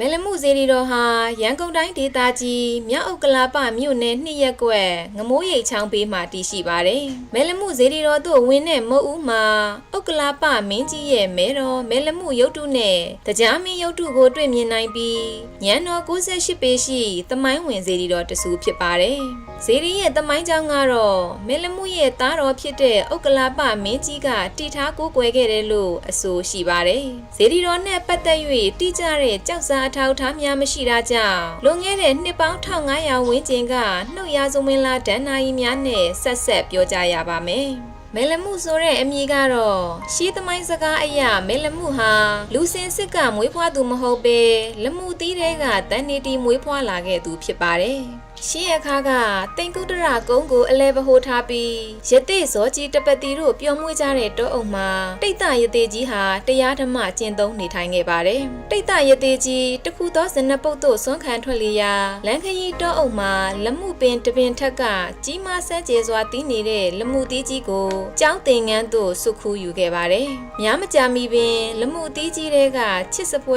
မဲလမှုစေရီတော်ဟာရန်ကုန်တိုင်းဒေသကြီးမြောက်ဥက္ကလာပမြို့နယ်နှစ်ရက်ကွက်ငမိုးရိပ်ချောင်းဘေးမှာတည်ရှိပါတယ်။မဲလမှုစေရီတော်သို့ဝင်တဲ့မုတ်ဦးမှာဥက္ကလာပမင်းကြီးရဲ့မဲတော်မဲလမှုရုပ်တုနဲ့တရားမင်းရုပ်တုကိုတွေ့မြင်နိုင်ပြီးညံတော်68ပေရှိသမိုင်းဝင်စေရီတော်တဆူဖြစ်ပါတယ်။စေရီရဲ့သမိုင်းကြောင်းကတော့မဲလမှုရဲ့သားတော်ဖြစ်တဲ့ဥက္ကလာပမင်းကြီးကတည်ထားကိုးကွယ်ခဲ့တယ်လို့အဆိုရှိပါတယ်။စေရီတော်နဲ့ပတ်သက်၍တိကျတဲ့ကြောက်စာအထောက်အထားများမရှိတာကြောင့်လွန်ခဲ့တဲ့နှစ်ပေါင်း1500ဝန်းကျင်ကနှုတ်ရစုံမင်းလာဒဏ္ဍာရီများနဲ့ဆက်ဆက်ပြောကြရပါမယ်။မဲလမှုဆိုတဲ့အမည်ကတော့ရှေးသမိုင်းစကားအရမဲလမှုဟာလူစင်စစ်ကမွေးဖွားသူမဟုတ်ပဲလမှုသီးတဲ့ကတန်နေတီမွေးဖွားလာခဲ့သူဖြစ်ပါတယ်။ ရှေးအခါကတိန်ကုတ္တရာကုန်းကိုအလဲပဟိုထားပြီးရတိဇောကြီးတပတိတို့ပျော်မွေ့ကြတဲ့တောအုပ်မှာတိတ်တရတိကြီးဟာတရားဓမ္မကျင့်သုံးနေထိုင်ခဲ့ပါတယ်။တိတ်တရတိကြီးတခုသောဇနပုတ်တို့ဆွမ်းခံထွက်လျာလန်ခရီတောအုပ်မှာလက်မှုပင်တပင်ထက်ကကြီးမားဆဲကျဲစွာတီးနေတဲ့လက်မှုတီးကြီးကိုကြောင်းတင်ငန်းသို့စုခူးယူခဲ့ပါတယ်။များမကြာမီပင်လက်မှုတီးကြီးတွေကချစ်စပွဲ